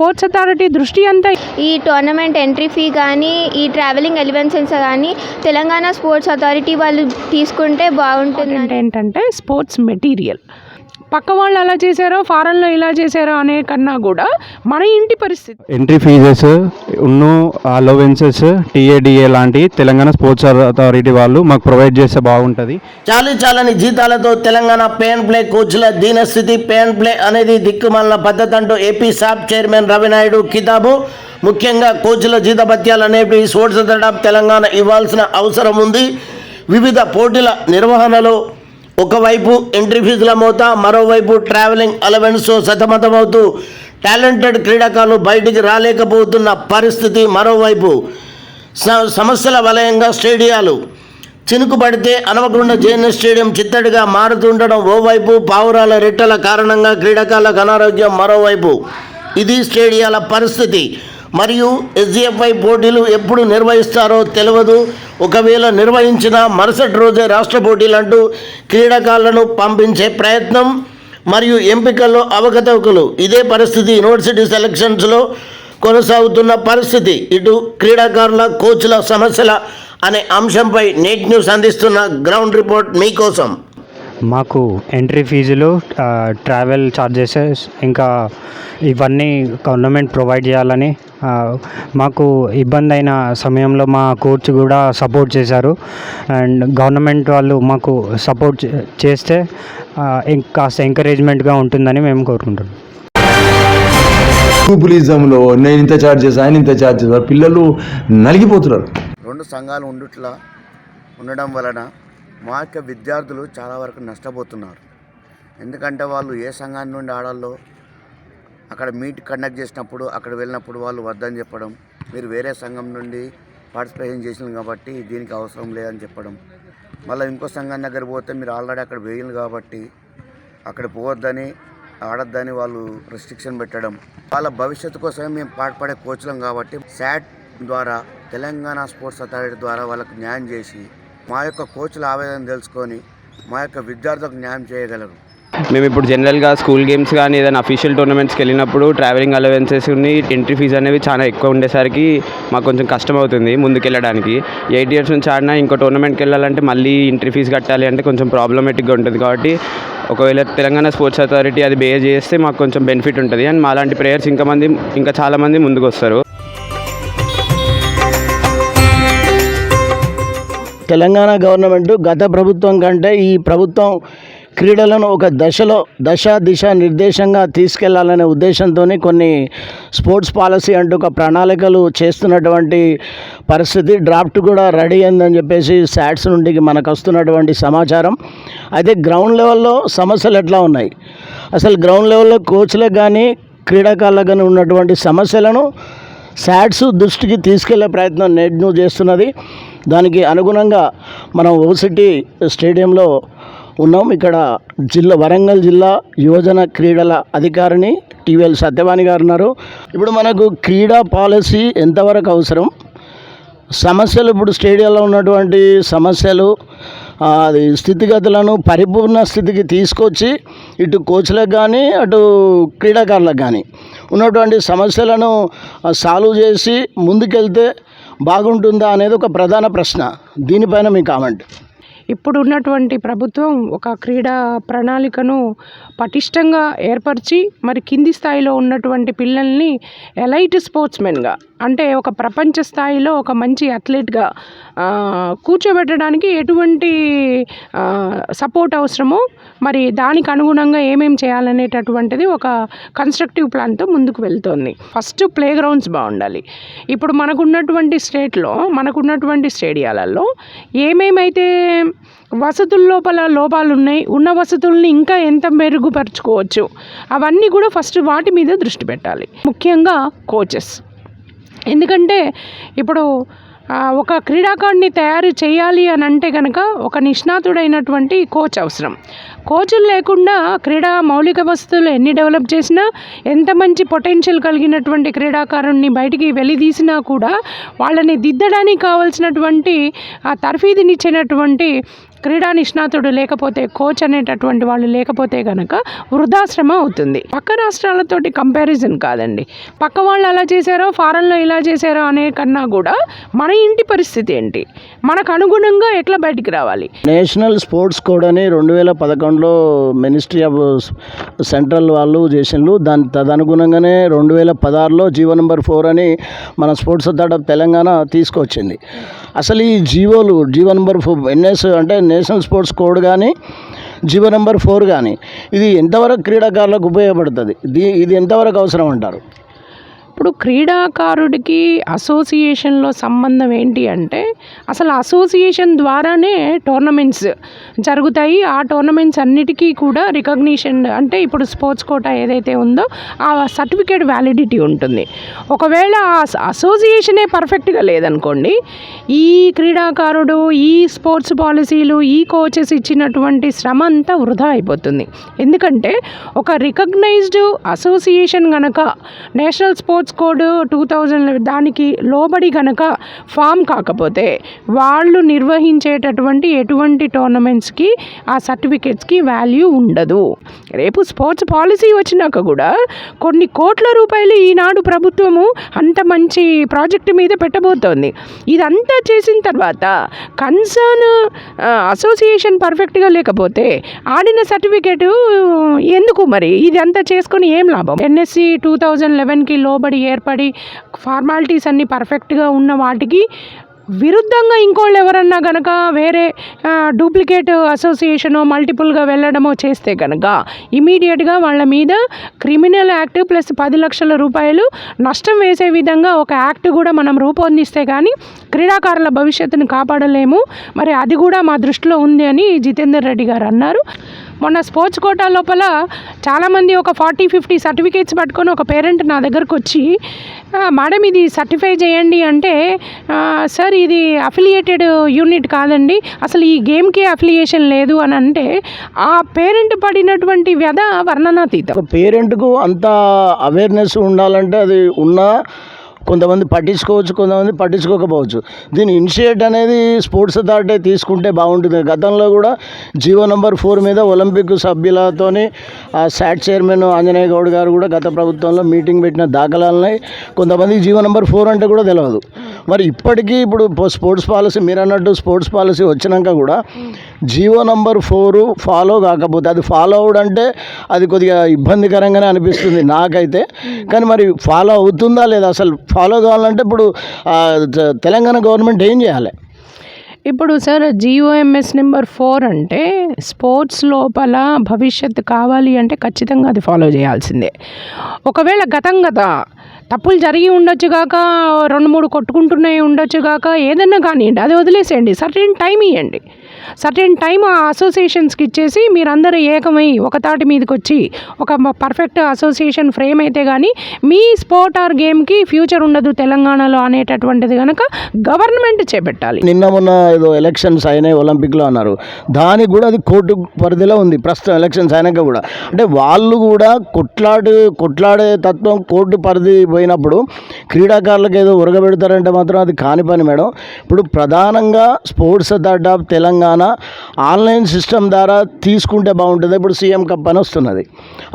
Sports authority దృష్టి అంతా ఈ టోర్నమెంట్ ఎంట్రీ ఫీ కానీ ఈ ట్రావెలింగ్ ఎలివెన్సెస్ కానీ తెలంగాణ స్పోర్ట్స్ అథారిటీ వాళ్ళు తీసుకుంటే బాగుంటుంది ఏంటంటే స్పోర్ట్స్ మెటీరియల్. పక్క వాళ్ళు అలా చేశారో ఫారెన్లో ఇలా చేశారో అనే కన్నా కూడా మన ఇంటి పరిస్థితి. ఎంట్రీ ఫీజెస్ ఉన్ను అలోవెన్సెస్ టీఏడిఏ లాంటి తెలంగాణ స్పోర్ట్స్ అథారిటీ వాళ్ళు మాకు ప్రొవైడ్ చేస్తే బాగుంటుంది. చాలీ చాలని జీతాలతో తెలంగాణ పే అండ్ ప్లే కోచ్ల దీనస్థితి పే అండ్ ప్లే అనేది దిక్కుమాలిన పద్ధతి అంటూ ఏపీ సాప్ చైర్మన్ రవినాయుడు కితాబు. ముఖ్యంగా కోచ్ల జీతభత్యాలు అనేవి స్పోర్ట్స్ అథారిటీ ఆఫ్ తెలంగాణ ఇవ్వాల్సిన అవసరం ఉంది. వివిధ పోటీల నిర్వహణలో ఒకవైపు ఎంట్రీ ఫీజుల మోత మరోవైపు ట్రావెలింగ్ అలవెన్స్తో సతమతమవుతూ టాలెంటెడ్ క్రీడాకారులు బయటికి రాలేకపోతున్న పరిస్థితి. మరోవైపు సమస్యల వలయంగా స్టేడియాలు చినుకు పడితే అనవకుండా జేఎన్ఎస్ స్టేడియం చిత్తడిగా మారుతుండడం ఓవైపు పావురాల రెట్టల కారణంగా క్రీడాకారులకు అనారోగ్యం. మరోవైపు ఇది స్టేడియాల పరిస్థితి. మరియు ఎస్జిఎఫ్ఐ పోటీలు ఎప్పుడు నిర్వహిస్తారో తెలియదు ఒకవేళ నిర్వహించిన మరుసటి రోజే రాష్ట్ర పోటీలు అంటూ క్రీడాకారులను పంపించే ప్రయత్నం మరియు ఎంపికల్లో అవకతవకలు. ఇదే పరిస్థితి యూనివర్సిటీ సెలక్షన్స్లో కొనసాగుతున్న పరిస్థితి. ఇటు క్రీడాకారుల కోచ్ల సమస్యల అనే అంశంపై నేట్ న్యూస్ అందిస్తున్న గ్రౌండ్ రిపోర్ట్ మీకోసం. మాకు ఎంట్రీ ఫీజులు ట్రావెల్ ఛార్జెసెస్ ఇంకా ఇవన్నీ గవర్నమెంట్ ప్రొవైడ్ చేయాలని మాకు ఇబ్బంది అయిన సమయంలో మా కోచ్ కూడా సపోర్ట్ చేశారు. అండ్ గవర్నమెంట్ వాళ్ళు మాకు సపోర్ట్ చే- చేస్తే కాస్త ఎంకరేజ్మెంట్గా ఉంటుందని మేము కోరుకుంటున్నాం. గ్రూపులిజంలో నేను ఇంత ఛార్జ్ చేసి ఆయన ఇంత ఛార్జ్ చేసి పిల్లలు నలిగిపోతున్నారు. రెండు సంఘాలు ఉండుట్లా ఉండడం వలన మా యొక్క విద్యార్థులు చాలా వరకు నష్టపోతున్నారు. ఎందుకంటే వాళ్ళు ఏ సంఘాన్ని నుండి ఆడాలో అక్కడ మీట్ కండక్ట్ చేసినప్పుడు అక్కడ వెళ్ళినప్పుడు వాళ్ళు వద్దని చెప్పడం మీరు వేరే సంఘం నుండి పార్టిసిపేషన్ చేసినారు కాబట్టి దీనికి అవసరం లేదని చెప్పడం. మళ్ళీ ఇంకో సంఘం దగ్గర పోతే మీరు ఆల్రెడీ అక్కడ వేయాలి కాబట్టి అక్కడ పోవద్దని ఆడొద్దని వాళ్ళు రెస్ట్రిక్షన్ పెట్టడం. వాళ్ళ భవిష్యత్తు కోసమే మేము పాటుపడే కోచ్లం కాబట్టి శాట్ ద్వారా తెలంగాణ స్పోర్ట్స్ అథారిటీ ద్వారా వాళ్ళకు న్యాయం చేసి మా యొక్క కోచ్ల ఆవేదన తెలుసుకొని మా యొక్క విద్యార్థులకు న్యాయం చేయగలరు. మేము ఇప్పుడు జనరల్గా స్కూల్ గేమ్స్ కానీ ఏదైనా అఫీషియల్ టోర్నమెంట్స్కి వెళ్ళినప్పుడు ట్రావెలింగ్ అలవెన్సెస్ ఎంట్రీ ఫీజు అనేవి చాలా ఎక్కువ ఉండేసరికి మాకు కొంచెం కష్టం అవుతుంది ముందుకెళ్ళడానికి. ఎయిట్ ఇయర్స్ నుంచి ఆడినా ఇంకో టోర్నమెంట్కి వెళ్ళాలంటే మళ్ళీ ఎంట్రీ ఫీజు కట్టాలి అంటే కొంచెం ప్రాబ్లమేటిక్గా ఉంటుంది కాబట్టి ఒకవేళ తెలంగాణ స్పోర్ట్స్ అథారిటీ అది బే చేస్తే మాకు కొంచెం బెనిఫిట్ ఉంటుంది. అండ్ మాలాంటి ప్లేయర్స్ ఇంకా మంది ఇంకా చాలామంది ముందుకు వస్తారు. తెలంగాణ గవర్నమెంట్ గత ప్రభుత్వం కంటే ఈ ప్రభుత్వం క్రీడలను ఒక దశలో దశ దిశ నిర్దేశంగా తీసుకెళ్ళాలనే ఉద్దేశంతో కొన్ని స్పోర్ట్స్ పాలసీ అంటూ ఒక ప్రణాళికలు చేస్తున్నటువంటి పరిస్థితి. డ్రాఫ్ట్ కూడా రెడీ అయిందని చెప్పేసి శాట్స్ నుండి మనకు వస్తున్నటువంటి సమాచారం. అయితే గ్రౌండ్ లెవెల్లో సమస్యలు ఎట్లా ఉన్నాయి? అసలు గ్రౌండ్ లెవెల్లో కోచ్లకు కానీ క్రీడాకారులకు కానీ ఉన్నటువంటి సమస్యలను శాట్స్ దృష్టికి తీసుకెళ్ళే ప్రయత్నం నెట్ చేస్తున్నది. దానికి అనుగుణంగా మనం ఓసిటీ స్టేడియంలో ఉన్నాం. ఇక్కడ జిల్లా వరంగల్ జిల్లా యువజన క్రీడల అధికారిని టీవీఎల్ సత్యవాణి గారు ఉన్నారు. ఇప్పుడు మనకు క్రీడా పాలసీ ఎంతవరకు అవసరం? సమస్యలు ఇప్పుడు స్టేడియంలో ఉన్నటువంటి సమస్యలు అది స్థితిగతులను పరిపూర్ణ స్థితికి తీసుకొచ్చి ఇటు కోచ్లకు కానీ అటు క్రీడాకారులకు కానీ ఉన్నటువంటి సమస్యలను సాల్వ్ చేసి ముందుకెళ్తే బాగుంటుందా అనేది ఒక ప్రధాన ప్రశ్న. దీనిపైన మీ కామెంట్. ఇప్పుడు ఉన్నటువంటి ప్రభుత్వం ఒక క్రీడా ప్రణాళికను పటిష్టంగా ఏర్పరిచి మరి కింది స్థాయిలో ఉన్నటువంటి పిల్లల్ని ఎలైట్ స్పోర్ట్స్మెన్గా అంటే ఒక ప్రపంచ స్థాయిలో ఒక మంచి అథ్లెట్గా కూర్చోబెట్టడానికి ఎటువంటి సపోర్ట్ అవసరమో మరి దానికి అనుగుణంగా ఏమేం చేయాలనేటటువంటిది ఒక కన్స్ట్రక్టివ్ ప్లాన్తో ముందుకు వెళ్తోంది. ఫస్ట్ ప్లే గ్రౌండ్స్ బాగుండాలి. ఇప్పుడు మనకున్నటువంటి స్టేట్లో మనకున్నటువంటి స్టేడియాలలో ఏమేమైతే వసతుల లోపల లోపాలు ఉన్నాయి ఉన్న వసతుల్ని ఇంకా ఎంత మెరుగుపరుచుకోవచ్చు అవన్నీ కూడా ఫస్ట్ వాటి మీద దృష్టి పెట్టాలి. ముఖ్యంగా కోచెస్. ఎందుకంటే ఇప్పుడు ఒక క్రీడాకారుడిని తయారు చేయాలి అని అంటే కనుక ఒక నిష్ణాతుడైనటువంటి కోచ్ అవసరం. కోచ్లు లేకుండా క్రీడా మౌలిక వసతులు ఎన్ని డెవలప్ చేసినా ఎంత మంచి పొటెన్షియల్ కలిగినటువంటి క్రీడాకారుణ్ణి బయటికి వెలిదీసినా కూడా వాళ్ళని దిద్దడానికి కావాల్సినటువంటి ఆ తర్ఫీదునిచ్చినటువంటి క్రీడా నిష్ణాతుడు లేకపోతే కోచ్ అనేటటువంటి వాళ్ళు లేకపోతే కనుక వృధాశ్రమ అవుతుంది. పక్క రాష్ట్రాలతోటి కంపారిజన్ కాదండి. పక్క వాళ్ళు అలా చేశారో ఫారెన్లో ఇలా చేశారో అనే కన్నా కూడా మన ఇంటి పరిస్థితి ఏంటి? మనకు అనుగుణంగా ఎట్లా బయటికి రావాలి? నేషనల్ స్పోర్ట్స్ కోడ్ అని రెండు వేల పదకొండులో మినిస్ట్రీ ఆఫ్ సెంట్రల్ వాళ్ళు చేసిండ్రు దాని తదనుగుణంగానే రెండు వేల పదహారులో జీవో నెంబర్ ఫోర్ అని మన స్పోర్ట్స్ అథారిటీ ఆఫ్ తెలంగాణ తీసుకొచ్చింది. అసలు ఈ జీవోలు జీవో నెంబర్ ఫోర్ ఎన్ఎస్ అంటే నేషనల్ స్పోర్ట్స్ కోడ్ కానీ జీవో నెంబర్ ఫోర్ కానీ ఇది ఎంతవరకు క్రీడాకారులకు ఉపయోగపడుతుంది? దీ ఇది ఎంతవరకు అవసరం అంటారు? ఇప్పుడు క్రీడాకారుడికి అసోసియేషన్లో సంబంధం ఏంటి అంటే అసలు అసోసియేషన్ ద్వారానే టోర్నమెంట్స్ జరుగుతాయి. ఆ టోర్నమెంట్స్ అన్నిటికీ కూడా రికగ్నిషన్ అంటే ఇప్పుడు స్పోర్ట్స్ కోటా ఏదైతే ఉందో ఆ సర్టిఫికేట్ వ్యాలిడిటీ ఉంటుంది. ఒకవేళ ఆ అసోసియేషనే పర్ఫెక్ట్గా లేదనుకోండి ఈ క్రీడాకారుడు ఈ స్పోర్ట్స్ పాలసీలు ఈ కోచెస్ ఇచ్చినటువంటి శ్రమ అంతా వృధా అయిపోతుంది. ఎందుకంటే ఒక రికగ్నైజ్డ్ అసోసియేషన్ కనుక national sports code two thousand దానికి లోబడి కనుక ఫామ్ కాకపోతే వాళ్ళు నిర్వహించేటటువంటి ఎటువంటి టోర్నమెంట్స్కి ఆ సర్టిఫికేట్స్కి వాల్యూ ఉండదు. రేపు స్పోర్ట్స్ పాలసీ వచ్చినాక కూడా కొన్ని కోట్ల రూపాయలు ఈనాడు ప్రభుత్వము అంత మంచి ప్రాజెక్టు మీద పెట్టబోతోంది. ఇదంతా చేసిన తర్వాత కన్సర్న్ అసోసియేషన్ పర్ఫెక్ట్గా లేకపోతే ఆడిన సర్టిఫికేటు ఎందుకు మరి? ఇదంతా చేసుకొని ఏం లాభం? ఎన్ఎస్సి టూ థౌజండ్ లెవెన్కి లోబడి ఏర్పడి ఫార్మాలిటీస్ అన్నీ పర్ఫెక్ట్గా ఉన్న వాటికి విరుద్ధంగా ఇంకోళ్ళు ఎవరన్నా కనుక వేరే డూప్లికేట్ అసోసియేషను మల్టిపుల్గా వెళ్ళడమో చేస్తే కనుక ఇమీడియట్గా వాళ్ళ మీద క్రిమినల్ యాక్ట్ ప్లస్ పది లక్షల రూపాయలు నష్టం వేసే విధంగా ఒక యాక్ట్ కూడా మనం రూపొందిస్తే కానీ క్రీడాకారుల భవిష్యత్తును కాపాడలేము. మరి అది కూడా మా దృష్టిలో ఉంది అని జితేందర్ రెడ్డి గారు అన్నారు. మొన్న స్పోర్ట్స్ కోటా లోపల చాలామంది ఒక ఫార్టీ ఫిఫ్టీ సర్టిఫికేట్స్ పట్టుకొని ఒక పేరెంట్ నా దగ్గరకు వచ్చి మేడం ఇది సర్టిఫై చేయండి అంటే సార్ ఇది అఫిలియేటెడ్ యూనిట్ కాదండి. అసలు ఈ గేమ్కి అఫిలియేషన్ లేదు అని అంటే ఆ పేరెంట్ పడినటువంటి వ్యధ వర్ణనాతీతం. పేరెంట్కు అంత అవేర్నెస్ ఉండాలంటే అది ఉన్నా కొంతమంది పట్టించుకోవచ్చు కొంతమంది పట్టించుకోకపోవచ్చు. దీని ఇనిషియేట్ అనేది స్పోర్ట్స్ అథారిటీ తీసుకుంటే బాగుంటుంది. గతంలో కూడా జీవో నంబర్ ఫోర్ మీద ఒలింపిక్ సభ్యులతోని ఆ శాట్ చైర్మన్ ఆంజనేయ గౌడ్ గారు కూడా గత ప్రభుత్వంలో మీటింగ్ పెట్టిన దాఖలాలున్నాయి. కొంతమందికి జీవో నంబర్ ఫోర్ అంటే కూడా తెలియదు మరి ఇప్పటికీ ఇప్పుడు స్పోర్ట్స్ పాలసీ మీరు అన్నట్టు స్పోర్ట్స్ పాలసీ వచ్చినాక కూడా జీవో నంబర్ ఫోర్ ఫాలో కాకపోతే అది ఫాలో అవుడ్ అంటే అది కొద్దిగా ఇబ్బందికరంగానే అనిపిస్తుంది నాకైతే. కానీ మరి ఫాలో అవుతుందా లేదా? అసలు ఫాలో కావాలంటే ఇప్పుడు తెలంగాణ గవర్నమెంట్ ఏం చేయాలి? ఇప్పుడు sir G O M S number four అంటే స్పోర్ట్స్ లోపల భవిష్యత్తు కావాలి అంటే ఖచ్చితంగా అది ఫాలో చేయాల్సిందే. ఒకవేళ గతం గత తప్పులు జరిగి ఉండొచ్చు కాక రెండు మూడు కొట్టుకుంటున్నాయి ఉండొచ్చు కాక ఏదన్నా కానివ్వండి అది వదిలేసేయండి. సర్టెన్ టైం ఇవ్వండి సర్టెన్ టైం ఆ అసోసియేషన్స్కి ఇచ్చేసి మీరందరూ ఏకమై ఒక తాటి మీదకి వచ్చి ఒక పర్ఫెక్ట్ అసోసియేషన్ ఫ్రేమ్ అయితే కానీ మీ స్పోర్ట్ ఆర్ గేమ్కి ఫ్యూచర్ ఉండదు తెలంగాణలో అనేటటువంటిది కనుక గవర్నమెంట్ చేపట్టాలి. నిన్న మొన్న ఏదో ఎలక్షన్స్ అయినాయి ఒలింపిక్లో అన్నారు. దానికి కూడా అది కోర్టు పరిధిలో ఉంది. ప్రస్తుతం ఎలక్షన్స్ అయినాక కూడా. అంటే వాళ్ళు కూడా కొట్లాడు కొట్లాడే తత్వం కోర్టు పరిధి పోయినప్పుడు క్రీడాకారులకు ఏదో ఉరగబెడతారంటే మాత్రం అది కాని పని మేడం. ఇప్పుడు ప్రధానంగా sports authority of Telangana online system ద్వారా తీసుకుంటే బాగుంటుంది. ఇప్పుడు సీఎం కప్ అని వస్తున్నది.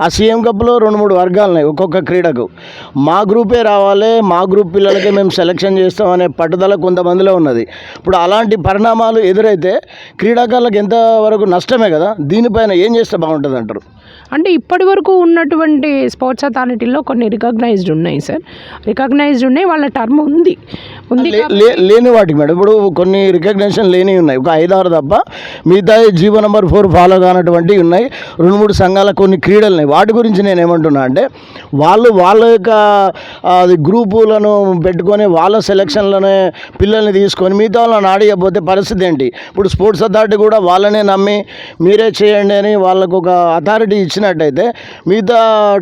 ఆ సీఎం కప్లో రెండు మూడు వర్గాలు ఉన్నాయి ఒక్కొక్క క్రీడకు. మా గ్రూపే రావాలి. మా గ్రూప్ పిల్లలకే మేము సెలెక్షన్ చేస్తాం అనే పట్టుదల కొంతమందిలో ఉన్నది. ఇప్పుడు అలాంటి పరిణామాలు ఎదురైతే క్రీడాకారులకు ఎంతవరకు నష్టమే కదా? దీనిపైన ఏం చేస్తే బాగుంటుంది అంటారు? అంటే ఇప్పటి వరకు ఉన్నటువంటి స్పోర్ట్స్ అథారిటీలో కొన్ని రికగ్నైజ్డ్ ఉన్నాయి సార్. రికగ్నైజ్డ్ ఉన్నాయి. వాళ్ళ టర్మ్ ఉంది. ఉంది లేని వాటికి మేడం. ఇప్పుడు కొన్ని రికగ్నేషన్ లేని ఉన్నాయి. ఒక ఐదారు తప్ప మిగతా G O number four follow కానటువంటివి ఉన్నాయి. రెండు మూడు సంఘాల కొన్ని క్రీడలు ఉన్నాయి. వాటి గురించి నేను ఏమంటున్నా అంటే వాళ్ళు వాళ్ళ యొక్క అది గ్రూపులను పెట్టుకొని వాళ్ళ సెలక్షన్లోనే పిల్లల్ని తీసుకొని మిగతా వాళ్ళని ఆడియకపోతే పరిస్థితి ఏంటి? ఇప్పుడు స్పోర్ట్స్ అథారిటీ కూడా వాళ్ళనే నమ్మి మీరే చేయండి అని వాళ్ళకు ఒక అథారిటీ ఇచ్చినట్టయితే మిగతా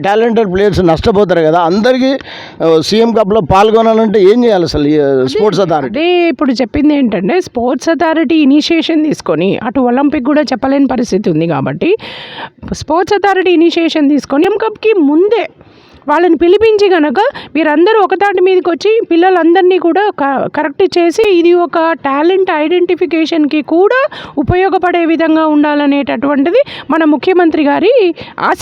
టాలెంటెడ్ ప్లేయర్స్ నష్టపోతారు కదా. అందరికీ సీఎం కప్లో పాల్గొనాలంటే ఏం చేయాలి అసలు? స్పోర్ట్స్ అథారిటీ అదే ఇప్పుడు చెప్పింది ఏంటంటే స్పోర్ట్స్ అథారిటీ ఇనిషియేషన్ తీసుకొని అటు ఒలింపిక్ కూడా చెప్పలేని పరిస్థితి ఉంది కాబట్టి స్పోర్ట్స్ అథారిటీ ఇనిషియేషన్ తీసుకొని కప్కి ముందే వాళ్ళని పిలిపించి గనక మీరందరూ ఒకతాటి మీదకి వచ్చి పిల్లలందరినీ కూడా క- కరెక్ట్ చేసి ఇది ఒక టాలెంట్ ఐడెంటిఫికేషన్కి కూడా ఉపయోగపడే విధంగా ఉండాలనేటటువంటిది మన ముఖ్యమంత్రి గారి ఆశ.